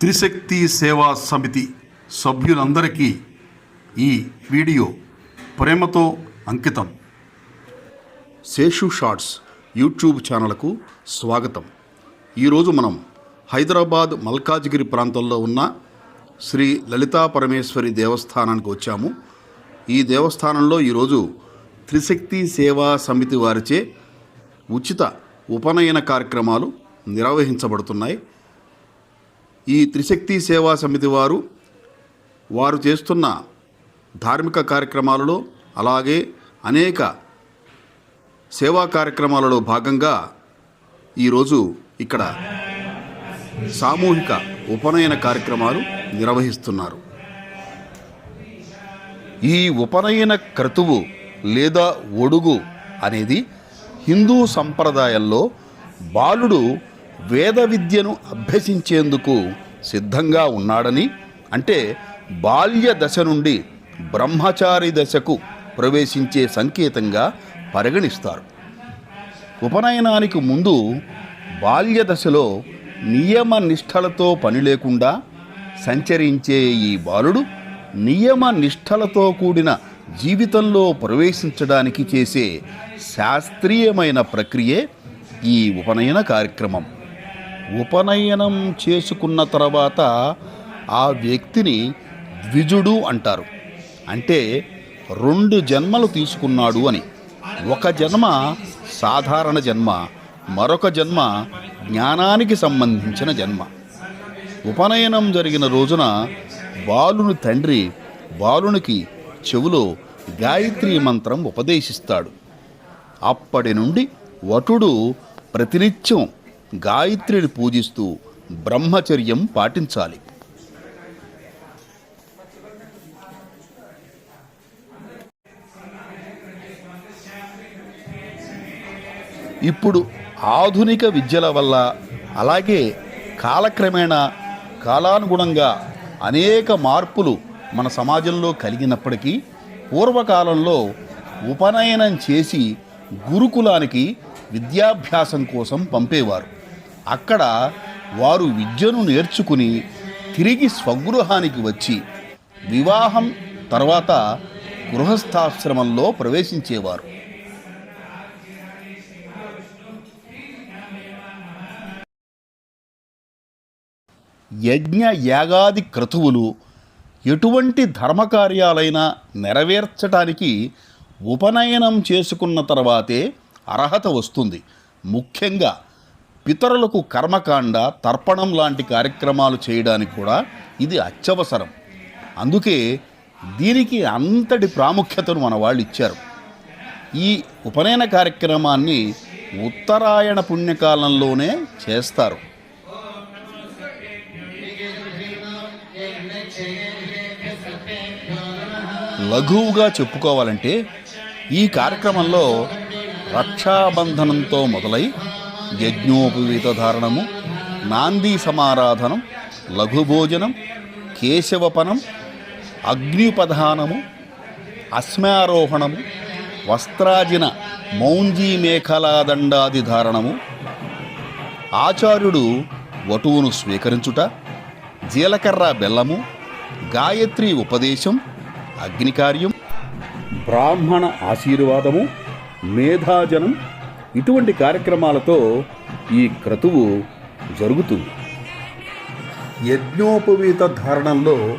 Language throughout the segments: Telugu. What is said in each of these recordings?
త్రిశక్తి సేవా సమితి సభ్యులందరికీ ఈ వీడియో ప్రేమతో అంకితం. శేషు షార్ట్స్ యూట్యూబ్ ఛానల్కు స్వాగతం. ఈరోజు మనం హైదరాబాద్ మల్కాజ్గిరి ప్రాంతంలో ఉన్న శ్రీ లలితా పరమేశ్వరి దేవస్థానానికి వచ్చాము. ఈ దేవస్థానంలో ఈరోజు త్రిశక్తి సేవా సమితి వారిచే ఉచిత ఉపనయన కార్యక్రమాలు నిర్వహించబడుతున్నాయి. ఈ త్రిశక్తి సేవా సమితి వారు వారు చేస్తున్న ధార్మిక కార్యక్రమాలలో అలాగే అనేక సేవా కార్యక్రమాలలో భాగంగా ఈరోజు ఇక్కడ సామూహిక ఉపనయన కార్యక్రమాలు నిర్వహిస్తున్నారు. ఈ ఉపనయన క్రతువు లేదా ఒడుగు అనేది హిందూ సంప్రదాయంలో బాలుడు వేద విద్యను అభ్యసించేందుకు సిద్ధంగా ఉన్నాడని అంటే బాల్య దశ నుండి బ్రహ్మచారి దశకు ప్రవేశించే సంకేతంగా పరిగణిస్తారు. ఉపనయనానికి ముందు బాల్య దశలో నియమ నిష్ఠలతో పని లేకుండా సంచరించే ఈ బాలుడు నియమ నిష్ఠలతో కూడిన జీవితంలో ప్రవేశించడానికి చేసే శాస్త్రీయమైన ప్రక్రియే ఈ ఉపనయన కార్యక్రమం. ఉపనయనం చేసుకున్న తర్వాత ఆ వ్యక్తిని ద్విజుడు అంటారు. అంటే రెండు జన్మలు తీసుకున్నాడు అని. ఒక జన్మ సాధారణ జన్మ మరొక జన్మ జ్ఞానానికి సంబంధించిన జన్మ. ఉపనయనం జరిగిన రోజున బాలుని తండ్రి బాలునికి చెవులో గాయత్రి మంత్రం ఉపదేశిస్తాడు. అప్పటి నుండి వటుడు ప్రతినిత్యం గాయత్రిని పూజిస్తూ బ్రహ్మచర్యం పాటించాలి. ఇప్పుడు ఆధునిక విద్యల వల్ల అలాగే కాలక్రమేణా కాలానుగుణంగా అనేక మార్పులు మన సమాజంలో కలిగినప్పటికీ పూర్వకాలంలో ఉపనయనం చేసి గురుకులానికి విద్యాభ్యాసం కోసం పంపేవారు. అక్కడ వారు విద్యను నేర్చుకుని తిరిగి స్వగృహానికి వచ్చి వివాహం తర్వాత గృహస్థాశ్రమంలో ప్రవేశించేవారు. యజ్ఞ యాగాది క్రతువులు ఎటువంటి ధర్మకార్యాలైనా నెరవేర్చటానికి ఉపనయనం చేసుకున్న తర్వాతే అర్హత వస్తుంది. ముఖ్యంగా ఇతరులకు కర్మకాండ తర్పణం లాంటి కార్యక్రమాలు చేయడానికి కూడా ఇది అత్యవసరం. అందుకే దీనికి అంతటి ప్రాముఖ్యతను మన వాళ్ళు ఇచ్చారు. ఈ ఉపనయన కార్యక్రమాన్ని ఉత్తరాయణ పుణ్యకాలంలోనే చేస్తారు. లఘువుగా చెప్పుకోవాలంటే ఈ కార్యక్రమంలో రక్షాబంధనంతో మొదలై యజ్ఞోపవీత ధారణము నాంది సమారాధనం లఘుభోజనం కేశవపనం అగ్నిపధానము అశ్మారోహణము వస్త్రాజిన మౌంజీ మేఖలాదండాది ధారణము. ఆచార్యుడు వటువును స్వీకరించుట జీలకర్ర బెల్లము గాయత్రి ఉపదేశం అగ్నికార్యం బ్రాహ్మణ ఆశీర్వాదము మేధాజనం ఇటువంటి కార్యక్రమాలతో ఈ క్రతువు జరుగుతుంది. యజ్ఞోపవీత ధారణంలో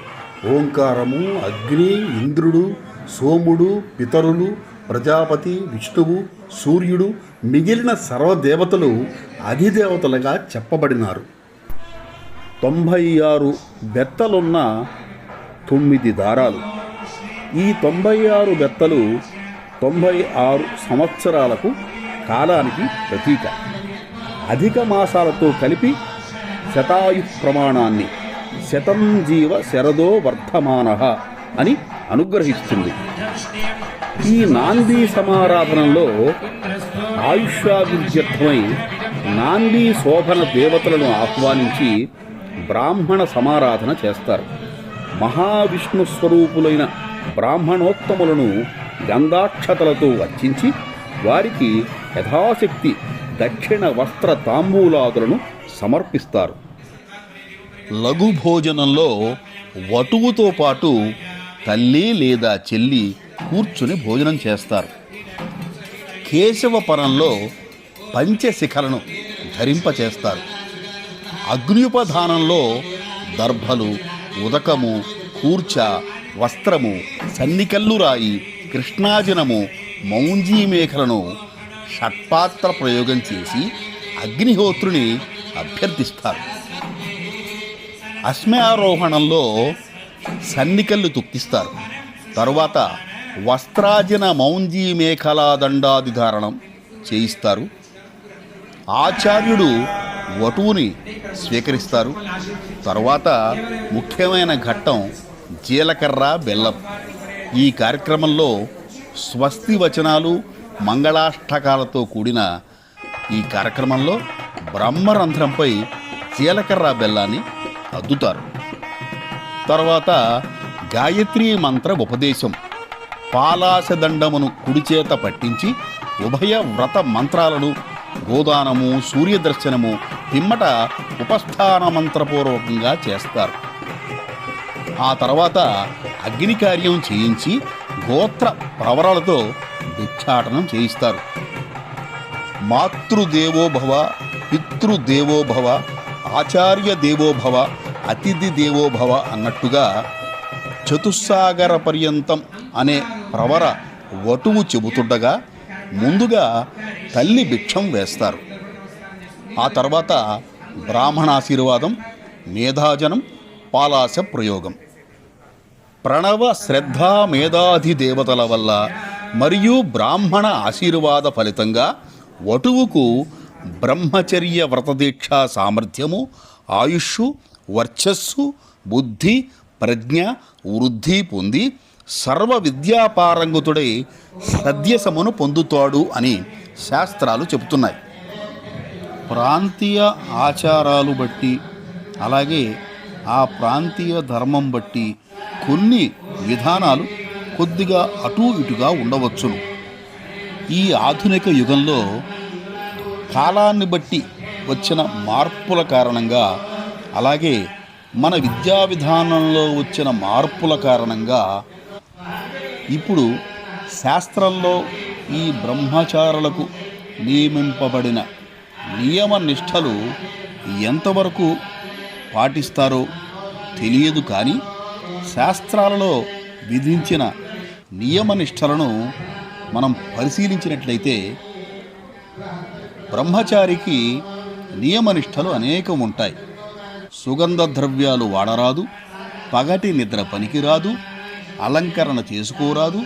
ఓంకారము అగ్ని ఇంద్రుడు సోముడు పితరులు ప్రజాపతి విష్ణువు సూర్యుడు మిగిలిన సర్వదేవతలు అధిదేవతలుగా చెప్పబడినారు. తొంభై ఆరు బెత్తలున్న తొమ్మిది దారాలు. ఈ తొంభై ఆరు బెత్తలు తొంభై ఆరు సంవత్సరాలకు కాలానికి ప్రతీక. అధిక మాసాలతో కలిపి శతాయు ప్రమాణాన్ని శతం జీవ శరదో వర్ధమాన అని అనుగ్రహిస్తుంది. ఈ నాంది సమారాధనలో ఆయుష్యాభివృద్ధ్యర్థమై నాంది శోభన దేవతలను ఆహ్వానించి బ్రాహ్మణ సమారాధన చేస్తారు. మహావిష్ణు స్వరూపులైన బ్రాహ్మణోత్తములను గంధాక్షతలతో అర్చించి వారికి యథాశక్తి దక్షిణ వస్త్ర తాంబూలాదులను సమర్పిస్తారు. లఘు భోజనంలో వటువుతో పాటు తల్లి లేదా చెల్లి కూర్చుని భోజనం చేస్తారు. కేశవపరంలో పంచశిఖలను ధరింపచేస్తారు అగ్నిపధానంలో దర్భలు ఉదకము కూర్చ వస్త్రము సన్నికల్లు రాయి కృష్ణాజనము మౌంజీ మేఖలను షట్పాత్ర ప్రయోగం చేసి అగ్నిహోత్రుని అభ్యర్థిస్తారు. అశ్మయారోహణంలో సన్నికల్లు తుక్కిస్తారు. తరువాత వస్త్రాజన మౌంజీ మేఖలా దండాది ధారణం చేయిస్తారు. ఆచార్యుడు వటువుని స్వీకరిస్తారు. తరువాత ముఖ్యమైన ఘట్టం జీలకర్ర బెల్లం. ఈ కార్యక్రమంలో స్వస్తి వచనాలు మంగళాష్టకాలతో కూడిన ఈ కార్యక్రమంలో బ్రహ్మరంధ్రంపై జీలకర్ర బెల్లాన్ని అద్దుతారు. తర్వాత గాయత్రీ మంత్ర ఉపదేశం పాలాశదండమును కుడిచేత పట్టించి ఉభయ వ్రత మంత్రాలను గోదానము సూర్యదర్శనము పిమ్మట ఉపస్థాన మంత్రపూర్వకంగా చేస్తారు. ఆ తర్వాత అగ్ని కార్యం చేయించి గోత్ర ప్రవరలతో భిక్షాటనం చేయిస్తారు. మాతృదేవోభవ పితృదేవోభవ ఆచార్య దేవోభవ అతిథి దేవోభవ అన్నట్టుగా చతుస్సాగర పర్యంతం అనే ప్రవర వటువు చెబుతుండగా ముందుగా తల్లి భిక్షం వేస్తారు. ఆ తర్వాత బ్రాహ్మణాశీర్వాదం మేధాజనం పాలాస ప్రయోగం. ప్రణవ శ్రద్ధ మేధాధి దేవతల వల్ల మరియు బ్రాహ్మణ ఆశీర్వాద ఫలితంగా వటువుకు బ్రహ్మచర్య వ్రతదీక్ష సామర్థ్యము ఆయుష్ వర్చస్సు బుద్ధి ప్రజ్ఞ వృద్ధి పొంది సర్వ విద్యాపారంగతుడై సద్యసమును పొందుతాడు అని శాస్త్రాలు చెబుతున్నాయి. ప్రాంతీయ ఆచారాలు బట్టి అలాగే ఆ ప్రాంతీయ ధర్మం బట్టి కొన్ని విధానాలు కొద్దిగా అటూ ఇటుగా ఉండవచ్చును. ఈ ఆధునిక యుగంలో కాలాన్ని బట్టి వచ్చిన మార్పుల కారణంగా అలాగే మన విద్యా విధానంలో వచ్చిన మార్పుల కారణంగా ఇప్పుడు శాస్త్రంలో ఈ బ్రహ్మచారులకు నియమింపబడిన నియమ నిష్టలు ఎంతవరకు పాటిస్తారో తెలియదు కానీ శాస్త్రాలలో విధించిన నియమనిష్టలను మనం పరిశీలించినట్లయితే బ్రహ్మచారికి నియమనిష్టలు అనేకం ఉంటాయి సుగంధ ద్రవ్యాలు వాడరాదు పగటి నిద్ర పనికిరాదు అలంకరణ చేసుకోరాదు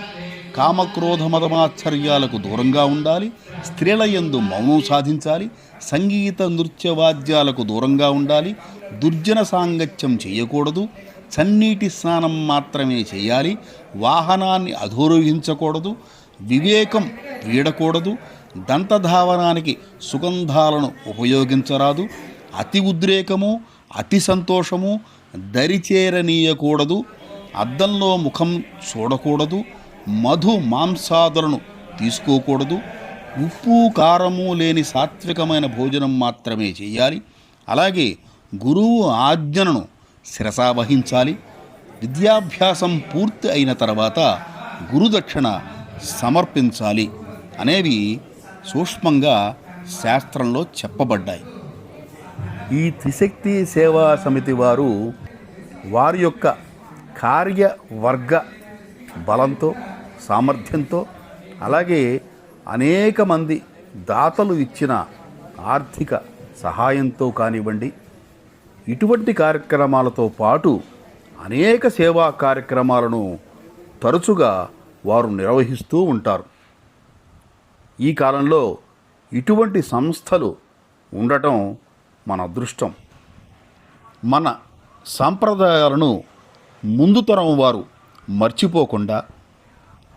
కామక్రోధ మదమాశ్చర్యాలకు దూరంగా ఉండాలి స్త్రీల యందు మౌనం సాధించాలి సంగీత నృత్య వాద్యాలకు దూరంగా ఉండాలి దుర్జన సాంగత్యం చేయకూడదు. చన్నీటి స్నానం మాత్రమే చేయాలి. వాహనాన్ని అధోరోహించకూడదు. వివేకం వీడకూడదు. దంతధావనానికి సుగంధాలను ఉపయోగించరాదు. అతి ఉద్రేకము అతి సంతోషము దరిచేరనీయకూడదు. అద్దంలో ముఖం చూడకూడదు. మధు మాంసాదులను తీసుకోకూడదు. ఉప్పు కారము లేని సాత్వికమైన భోజనం మాత్రమే చేయాలి. అలాగే గురువు ఆజ్ఞలను శిరసావహించాలి విద్యాభ్యాసం పూర్తి అయిన తర్వాత గురుదక్షిణ సమర్పించాలి అనేవి సూక్ష్మంగా శాస్త్రంలో చెప్పబడ్డాయి. ఈ త్రిశక్తి సేవా సమితి వారు వారి యొక్క కార్యవర్గ బలంతో సామర్థ్యంతో అలాగే అనేక మంది దాతలు ఇచ్చిన ఆర్థిక సహాయంతో కానివ్వండి ఇటువంటి కార్యక్రమాలతో పాటు అనేక సేవా కార్యక్రమాలను తరచుగా వారు నిర్వహిస్తూ ఉంటారు. ఈ కాలంలో ఇటువంటి సంస్థలు ఉండటం మన అదృష్టం. మన సాంప్రదాయాలను ముందు తరం వారు మర్చిపోకుండా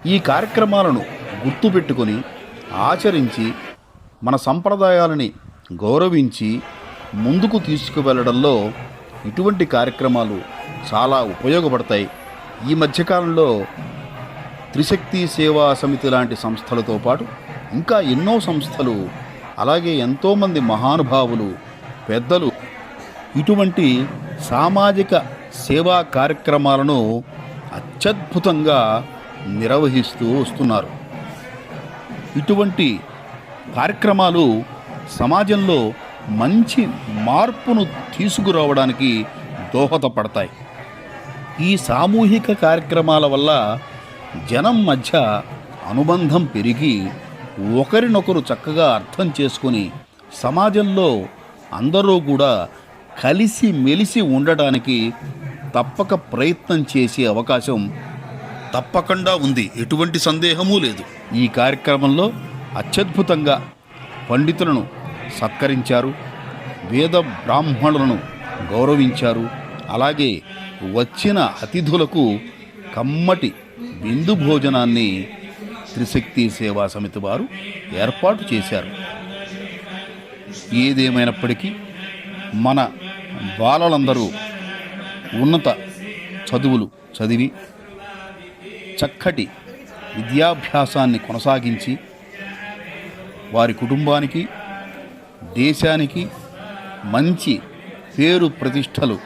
ఈ కార్యక్రమాలను గుర్తుపెట్టుకొని ఆచరించి మన సంప్రదాయాలని గౌరవించి ముందుకు తీసుకువెళ్ళడంలో ఇటువంటి కార్యక్రమాలు చాలా ఉపయోగపడతాయి. ఈ మధ్యకాలంలో త్రిశక్తి సేవా సమితి లాంటి సంస్థలతో పాటు ఇంకా ఎన్నో సంస్థలు అలాగే ఎంతోమంది మహానుభావులు పెద్దలు ఇటువంటి సామాజిక సేవా కార్యక్రమాలను అత్యద్భుతంగా నిర్వహిస్తూ వస్తున్నారు. ఇటువంటి కార్యక్రమాలు సమాజంలో మంచి మార్పును తీసుకురావడానికి దోహదపడతాయి. ఈ సామూహిక కార్యక్రమాల వల్ల జనం మధ్య అనుబంధం పెరిగి ఒకరినొకరు చక్కగా అర్థం చేసుకొని సమాజంలో అందరూ కూడా కలిసి మెలిసి ఉండటానికి తప్పక ప్రయత్నం చేసే అవకాశం తప్పకుండా ఉంది. ఎటువంటి సందేహమూ లేదు. ఈ కార్యక్రమంలో అత్యద్భుతంగా పండితులను సత్కరించారు. వేద బ్రాహ్మణులను గౌరవించారు. అలాగే వచ్చిన అతిథులకు కమ్మటి విందు భోజనాన్ని త్రిశక్తి సేవా సమితి వారు ఏర్పాటు చేశారు. ఏదేమైనప్పటికీ మన బాలలందరూ ఉన్నత చదువులు చదివి చక్కటి విద్యాభ్యాసాన్ని కొనసాగించి వారి కుటుంబానికి దేశానికి మంచి పేరు ప్రతిష్టలు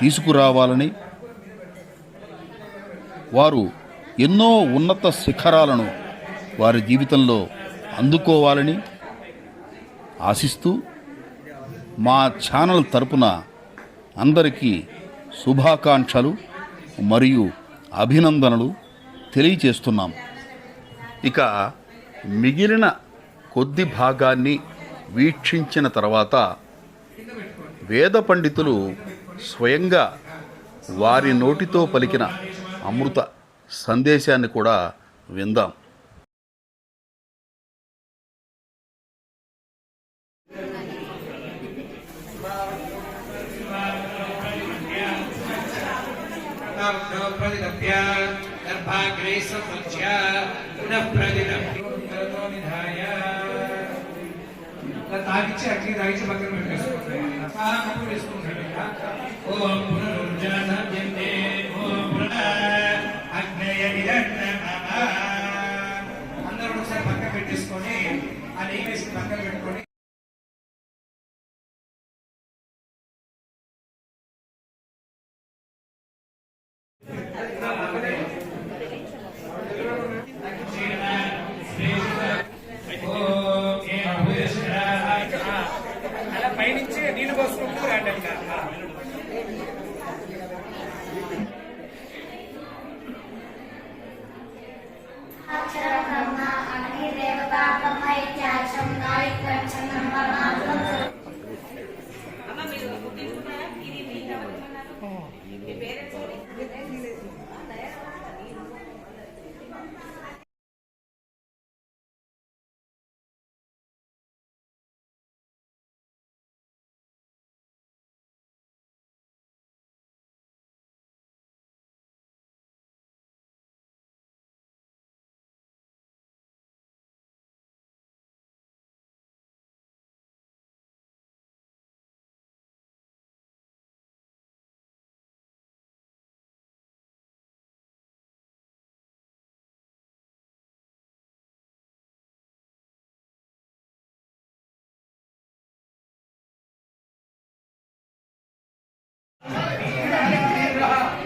తీసుకురావాలని వారు ఎన్నో ఉన్నత శిఖరాలను వారి జీవితంలో అందుకోవాలని ఆశిస్తూ మా ఛానల్ తరపున అందరికీ శుభాకాంక్షలు మరియు అభినందనలు తెలియచేస్తున్నాం. ఇక మిగిలిన కొద్ది భాగాన్ని వీక్షించిన తర్వాత వేద పండితులు స్వయంగా వారి నోటితో పలికిన అమృత సందేశాన్ని కూడా విందాం. नो తాగిచ్చి అట్లీ తాగిచ్చి పక్కన పెట్టేసుకోండి. చాలా కప్పు వేసుకుంటాడు ఓం ఓం అందరూ ఒకసారి పక్కన పెట్టేసుకొని ఆ నెయ్యి వేసి పక్కన పెట్టుకొని. 看。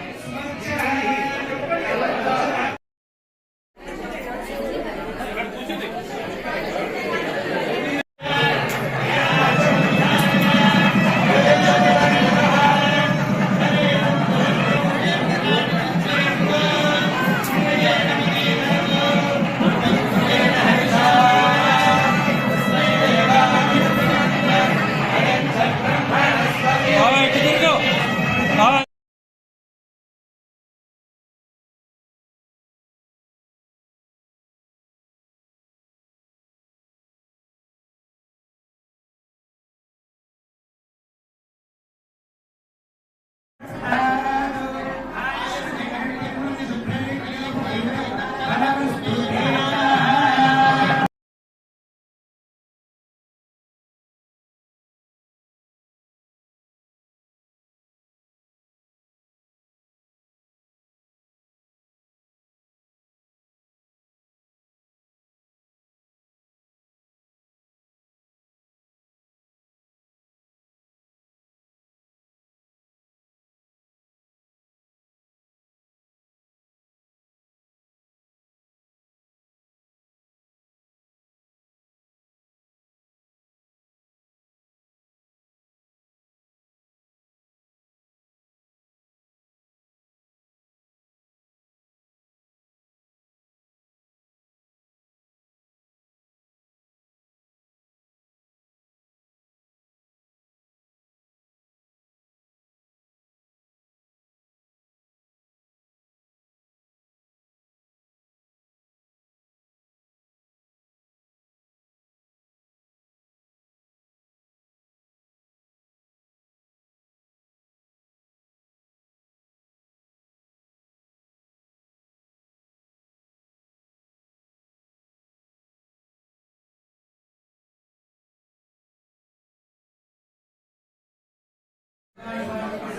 Thank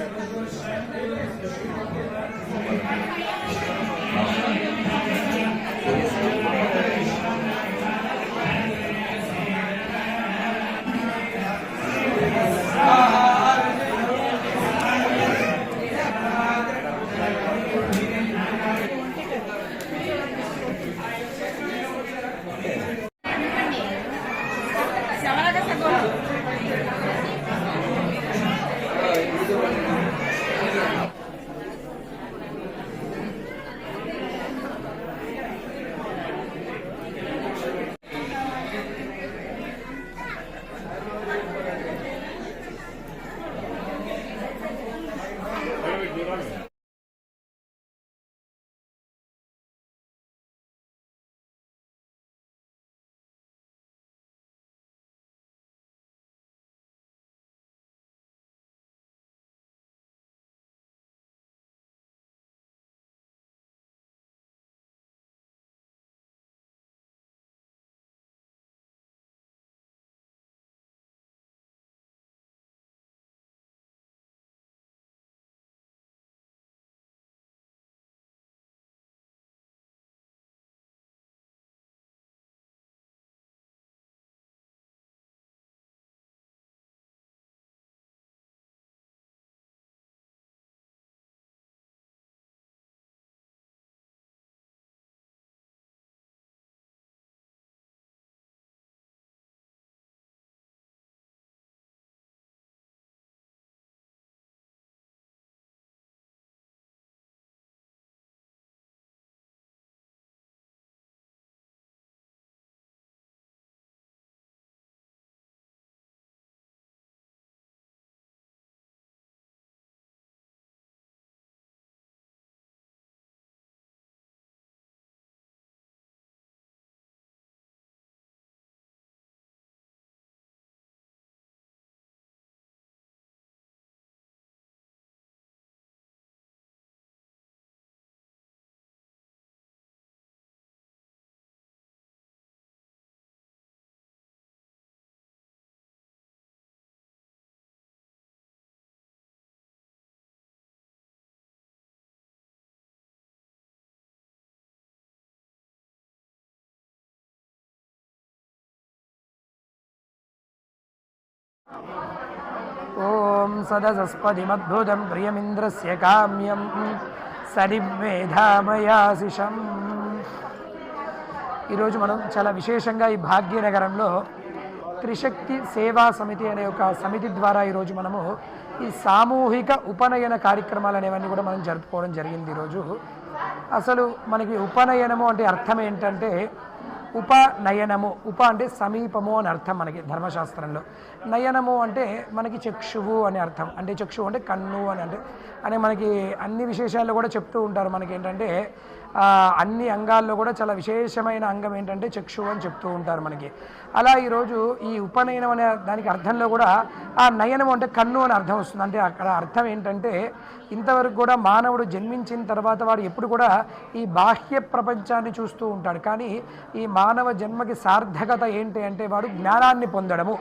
you. ॐ सदसस्पतिमद्भुतं प्रियमिन्द्रस्य काम्यं సరివేధామయాశిషం ఈరోజు మనం చాలా విశేషంగా ఈ భాగ్యనగరంలో త్రిశక్తి సేవా సమితి అనే ఒక సమితి ద్వారా ఈరోజు మనము ఈ సామూహిక ఉపనయన కార్యక్రమాలు అనేవన్నీ కూడా మనం జరుపుకోవడం జరిగింది ఈరోజు అసలు మనకి ఉపనయనము అంటే అర్థం ఏంటంటే ఉపనయనము. ఉప అంటే సమీపము అని అర్థం మనకి ధర్మశాస్త్రంలో. నయనము అంటే మనకి చక్షువు అని అర్థం. అంటే చక్షువు అంటే కన్ను అని అంటే అని మనకి అన్ని విశేషాల్లో కూడా చెప్తూ ఉంటారు మనకి ఏంటంటే అన్ని అంగాల్లో కూడా చాలా విశేషమైన అంగం ఏంటంటే చక్షు అని చెప్తూ ఉంటారు మనకి. అలా ఈరోజు ఈ ఉపనయనం అనే దానికి అర్థంలో కూడా ఆ నయనం అంటే కన్ను అని అర్థం వస్తుంది. అంటే అక్కడ అర్థం ఏంటంటే ఇంతవరకు కూడా మానవుడు జన్మించిన తర్వాత వాడు ఎప్పుడు కూడా ఈ బాహ్య ప్రపంచాన్ని చూస్తూ ఉంటాడు. కానీ ఈ మానవ జన్మకి సార్థకత ఏంటి అంటే వాడు జ్ఞానాన్ని పొందడము.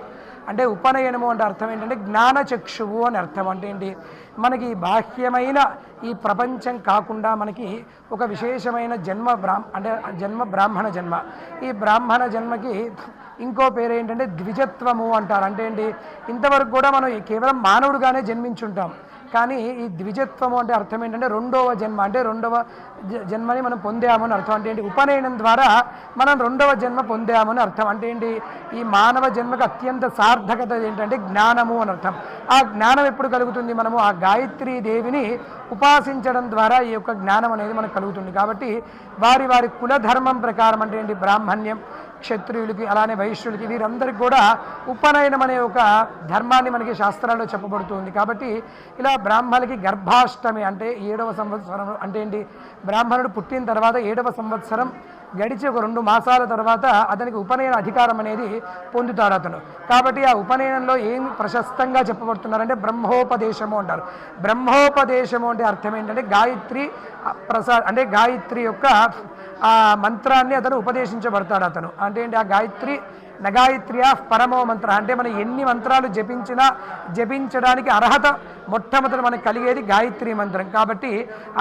అంటే ఉపనయనము అంటే అర్థం ఏంటంటే జ్ఞానచక్షువు అని అర్థం అంటే ఏంటి? మనకి బాహ్యమైన ఈ ప్రపంచం కాకుండా మనకి ఒక విశేషమైన జన్మ బ్రాహ్మ అంటే జన్మ బ్రాహ్మణ జన్మ. ఈ బ్రాహ్మణ జన్మకి ఇంకో పేరు ఏంటంటే ద్విజత్వము అంటారు. అంటే ఏంటి? ఇంతవరకు కూడా మనం కేవలం మానవుడుగానే జన్మించుంటాం. కానీ ఈ ద్విజత్వము అంటే అర్థం ఏంటంటే రెండవ జన్మ అంటే రెండవ జ- జన్మని మనం పొందామని అర్థం. అంటే ఏంటి? ఉపనయనం ద్వారా మనం రెండవ జన్మ పొందామని అర్థం. అంటే ఏంటి? ఈ మానవ జన్మకు అత్యంత సార్థకత ఏంటంటే జ్ఞానము అని అర్థం. ఆ జ్ఞానం ఎప్పుడు కలుగుతుంది మనము? ఆ గాయత్రీ దేవిని ఉపాసించడం ద్వారా ఈ యొక్క జ్ఞానం అనేది మనకు కలుగుతుంది. కాబట్టి వారి వారి కులధర్మం ప్రకారం అంటే ఏంటి? బ్రాహ్మణ్యం క్షత్రియులకి అలానే వైశ్యులకి వీరందరికీ కూడా ఉపనయనం అనే ఒక ధర్మాన్ని మనకి శాస్త్రాల్లో చెప్పబడుతుంది. కాబట్టి ఇలా బ్రాహ్మణులకి గర్భాష్టమి అంటే ఏడవ సంవత్సరం అంటే ఏంటి? బ్రాహ్మణుడు పుట్టిన తర్వాత ఏడవ సంవత్సరం గడిచి ఒక రెండు మాసాల తర్వాత అతనికి ఉపనయన అధికారం అనేది పొందుతాడు అతను. కాబట్టి ఆ ఉపనయనంలో ఏం ప్రశస్తంగా చెప్పబడుతున్నారంటే బ్రహ్మోపదేశము అంటారు. బ్రహ్మోపదేశము అంటే అర్థం ఏంటంటే గాయత్రి ప్రసా అంటే గాయత్రి యొక్క ఆ మంత్రాన్ని అతను ఉపదేశించబడతాడు అతను. అంటే ఏంటి? ఆ గాయత్రి నగాయత్రి ఆఫ్ పరమో మంత్ర. అంటే మనం ఎన్ని మంత్రాలు జపించినా జపించడానికి అర్హత మొట్టమొదటి మనకు కలిగేది గాయత్రి మంత్రం. కాబట్టి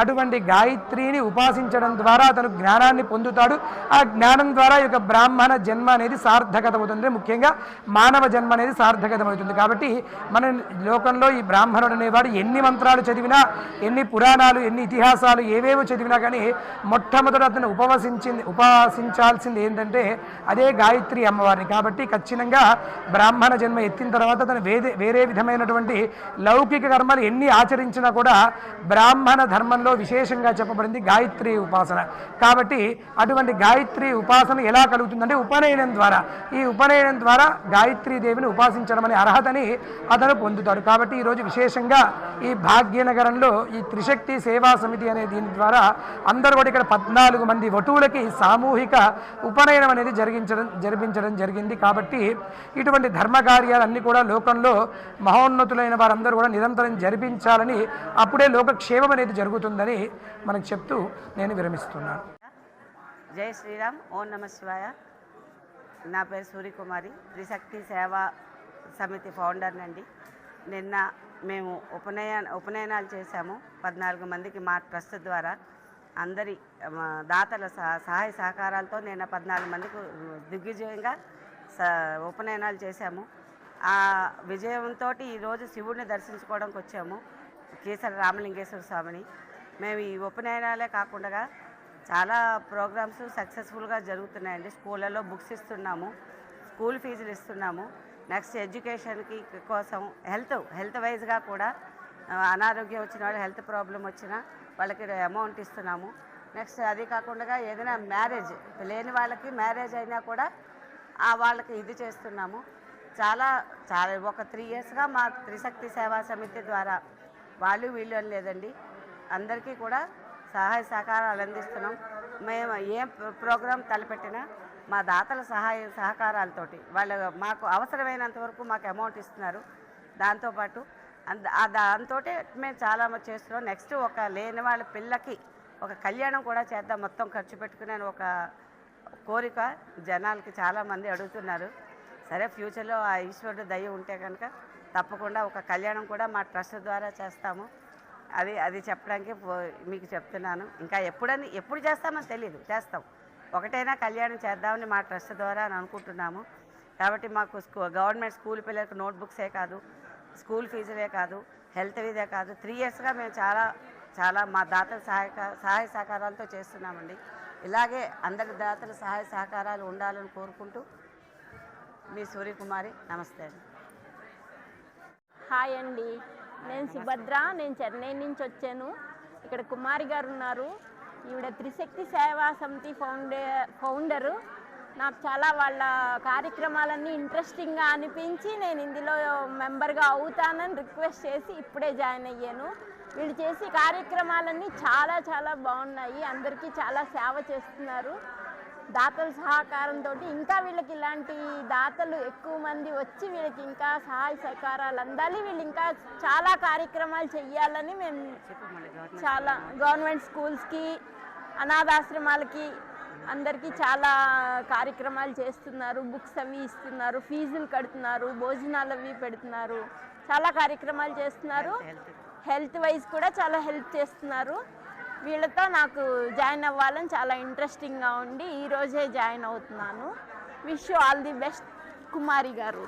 అటువంటి గాయత్రిని ఉపాసించడం ద్వారా అతను జ్ఞానాన్ని పొందుతాడు. ఆ జ్ఞానం ద్వారా ఈ యొక్క బ్రాహ్మణ జన్మ అనేది సార్థకతమవుతుంది. ముఖ్యంగా మానవ జన్మ అనేది సార్థకతమవుతుంది. కాబట్టి మన లోకంలో ఈ బ్రాహ్మణుడు అనేవాడు ఎన్ని మంత్రాలు చదివినా ఎన్ని పురాణాలు ఎన్ని ఇతిహాసాలు ఏవేవో చదివినా కానీ మొట్టమొదట అతను ఉపవసించింది ఉపాసించాల్సింది ఏంటంటే అదే గాయత్రి అమ్మవారిని. కాబట్టి ఖచ్చితంగా బ్రాహ్మణ జన్మ ఎత్తిన తర్వాత అతను వేరే వేరే విధమైనటువంటి లౌకిక కర్మలు ఎన్ని ఆచరించినా కూడా బ్రాహ్మణ ధర్మంలో విశేషంగా చెప్పబడింది గాయత్రి ఉపాసన. కాబట్టి అటువంటి గాయత్రి ఉపాసన ఎలా కలుగుతుందంటే ఉపనయనం ద్వారా. ఈ ఉపనయనం ద్వారా గాయత్రీ దేవిని ఉపాసించడం అనే అర్హతని అతను పొందుతాడు. కాబట్టి ఈరోజు విశేషంగా ఈ భాగ్యనగరంలో ఈ త్రిశక్తి సేవా సమితి అనే దీని ద్వారా అందరూ కూడా ఇక్కడ పద్నాలుగు మంది వటువులకి సామూహిక ఉపనయనం అనేది జరిగించడం జరిపించడం జరిగింది. కాబట్టి ఇటువంటి ధర్మ కార్యాలన్నీ కూడా లోకంలో మహోన్నతులైన వారందరూ కూడా నిరంతరం జరిపించాలని అప్పుడే లోకక్షేమం అనేది జరుగుతుందని మనకు చెప్తూ నేను విరమిస్తున్నాను. జై శ్రీరామ్. ఓం నమ శివాయ. నా పేరు సూర్యకుమారి. త్రిశక్తి సేవా సమితి ఫౌండర్ అండి నిన్న మేము ఉపనయ ఉపనయనాలు చేశాము. పద్నాలుగు మందికి మా ట్రస్ట్ ద్వారా అందరి దాతల సహ- సహాయ సహకారాలతో నిన్న పద్నాలుగు మందికి దిగ్విజయంగా ఉపనయనాలు చేశాము. ఆ విజయంతో ఈరోజు శివుడిని దర్శించుకోవడానికి వచ్చాము. కేసర రామలింగేశ్వర స్వామిని. మేము ఈ ఉపనయనాలే కాకుండా చాలా ప్రోగ్రామ్స్ సక్సెస్ఫుల్గా జరుగుతున్నాయండి. స్కూళ్ళలో బుక్స్ ఇస్తున్నాము స్కూల్ ఫీజులు ఇస్తున్నాము. నెక్స్ట్ ఎడ్యుకేషన్కి కోసం హెల్త్ హెల్త్ వైజ్గా కూడా అనారోగ్యం వచ్చిన వాళ్ళు హెల్త్ ప్రాబ్లం వచ్చినా వాళ్ళకి అమౌంట్ ఇస్తున్నాము. నెక్స్ట్ అది కాకుండా ఏదైనా మ్యారేజ్ లేని వాళ్ళకి మ్యారేజ్ అయినా కూడా వాళ్ళకి ఇది చేస్తున్నాము. చాలా చాలా ఒక త్రీ ఇయర్స్గా మా త్రిశక్తి సేవా సమితి ద్వారా వాళ్ళు వీళ్ళు అని లేదండి అందరికీ కూడా సహాయ సహకారాలు అందిస్తున్నాం. మేము ఏ ప్రోగ్రాం తలపెట్టినా మా దాతల సహాయ సహకారాలతోటి వాళ్ళు మాకు అవసరమైనంత వరకు మాకు అమౌంట్ ఇస్తున్నారు. దాంతోపాటు దాంతో మేము చాలా చేస్తున్నాం. నెక్స్ట్ ఒక లేని వాళ్ళ పిల్లకి ఒక కళ్యాణం కూడా చేద్దాం. మొత్తం ఖర్చు పెట్టుకునే ఒక కోరిక జనాలకి చాలామంది అడుగుతున్నారు. సరే ఫ్యూచర్లో ఆ ఈశ్వరుడు దయ ఉంటే కనుక తప్పకుండా ఒక కళ్యాణం కూడా మా ట్రస్ట్ ద్వారా చేస్తాము. అది అది చెప్పడానికి మీకు చెప్తున్నాను. ఇంకా ఎప్పుడని ఎప్పుడు చేస్తామని తెలియదు చేస్తాం. ఒకటైనా కళ్యాణం చేద్దామని మా ట్రస్ట్ ద్వారా అని అనుకుంటున్నాము. కాబట్టి మాకు స్కూ గవర్నమెంట్ స్కూల్ పిల్లలకు నోట్బుక్సే కాదు స్కూల్ ఫీజులే కాదు హెల్త్ ఇదే కాదు. త్రీ ఇయర్స్గా మేము చాలా చాలా మా దాతల సహాయక సహాయ సహకారాలతో చేస్తున్నామండి. ఇలాగే అందరి దాతల సహాయ సహకారాలు ఉండాలని కోరుకుంటూ మీ సూర్యకుమారి నమస్తే అండి. హాయ్ అండి. నేను సుభద్ర నేను చెన్నై నుంచి వచ్చాను. ఇక్కడ కుమారి గారు ఉన్నారు. ఈవిడ త్రిశక్తి సేవా సమితి ఫౌండే ఫౌండరు. నాకు చాలా వాళ్ళ కార్యక్రమాలన్నీ ఇంట్రెస్టింగ్గా అనిపించి నేను ఇందులో మెంబర్గా అవుతానని రిక్వెస్ట్ చేసి ఇప్పుడే జాయిన్ అయ్యాను. వీళ్ళు చేసే కార్యక్రమాలన్నీ చాలా చాలా బాగున్నాయి. అందరికీ చాలా సేవ చేస్తున్నారు. దాతల సహకారంతో ఇంకా వీళ్ళకి ఇలాంటి దాతలు ఎక్కువ మంది వచ్చి వీళ్ళకి ఇంకా సహాయ సహకారాలు అందాలి. వీళ్ళు ఇంకా చాలా కార్యక్రమాలు చెయ్యాలని మేము చాలా గవర్నమెంట్ స్కూల్స్కి అనాథాశ్రమాలకి అందరికీ చాలా కార్యక్రమాలు చేస్తున్నారు. బుక్స్ అవి ఇస్తున్నారు. ఫీజులు కడుతున్నారు. భోజనాలు అవి పెడుతున్నారు. చాలా కార్యక్రమాలు చేస్తున్నారు. హెల్త్ వైజ్ కూడా చాలా హెల్ప్ చేస్తున్నారు. వీళ్ళతో నాకు జాయిన్ అవ్వాలని చాలా ఇంట్రెస్టింగ్గా ఉండి ఈరోజే జాయిన్ అవుతున్నాను. Wish all the best Kumari గారు.